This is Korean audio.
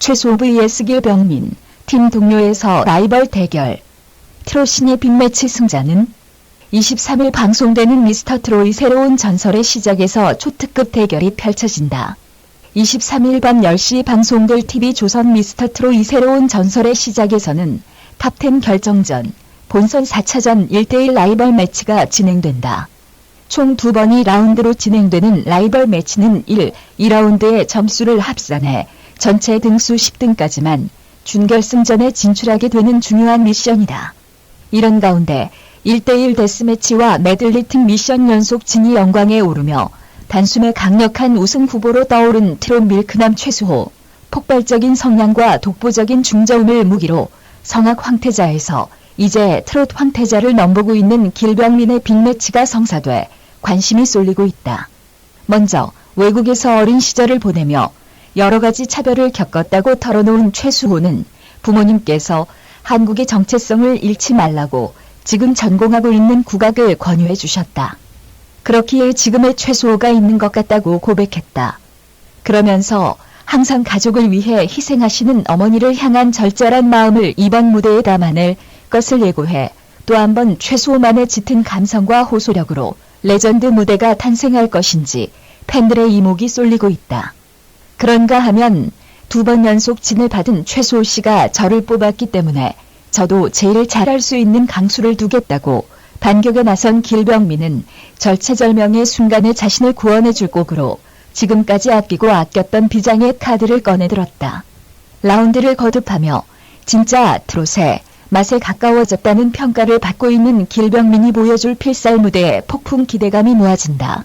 최소 vs 길병민, 팀 동료에서 라이벌 대결. 트로신의 빅매치 승자는 23일 방송되는 미스터 트로이 새로운 전설의 시작에서 초특급 대결이 펼쳐진다. 23일 밤 10시 방송될 TV조선 미스터 트로이 새로운 전설의 시작에서는 탑10 결정전, 본선 4차전 1대1 라이벌 매치가 진행된다. 총 두 번이 라운드로 진행되는 라이벌 매치는 1, 2라운드의 점수를 합산해 전체 등수 10등까지만 준결승전에 진출하게 되는 중요한 미션이다. 이런 가운데 1대1 데스매치와 메들리팅 미션 연속 진이 영광에 오르며 단숨에 강력한 우승 후보로 떠오른 트롯 밀크남 최수호, 폭발적인 성량과 독보적인 중저음을 무기로 성악 황태자에서 이제 트롯 황태자를 넘보고 있는 길병민의 빅매치가 성사돼 관심이 쏠리고 있다. 먼저 외국에서 어린 시절을 보내며 여러 가지 차별을 겪었다고 털어놓은 최수호는 부모님께서 한국의 정체성을 잃지 말라고 지금 전공하고 있는 국악을 권유해 주셨다. 그렇기에 지금의 최수호가 있는 것 같다고 고백했다. 그러면서 항상 가족을 위해 희생하시는 어머니를 향한 절절한 마음을 이번 무대에 담아낼 것을 예고해 또 한 번 최수호만의 짙은 감성과 호소력으로 레전드 무대가 탄생할 것인지 팬들의 이목이 쏠리고 있다. 그런가 하면 두 번 연속 진을 받은 최수호 씨가 저를 뽑았기 때문에 저도 제일 잘할 수 있는 강수를 두겠다고 반격에 나선 길병민은 절체절명의 순간에 자신을 구원해 줄 곡으로 지금까지 아끼고 아꼈던 비장의 카드를 꺼내들었다. 라운드를 거듭하며 진짜 트롯의 맛에 가까워졌다는 평가를 받고 있는 길병민이 보여줄 필살 무대에 폭풍 기대감이 모아진다.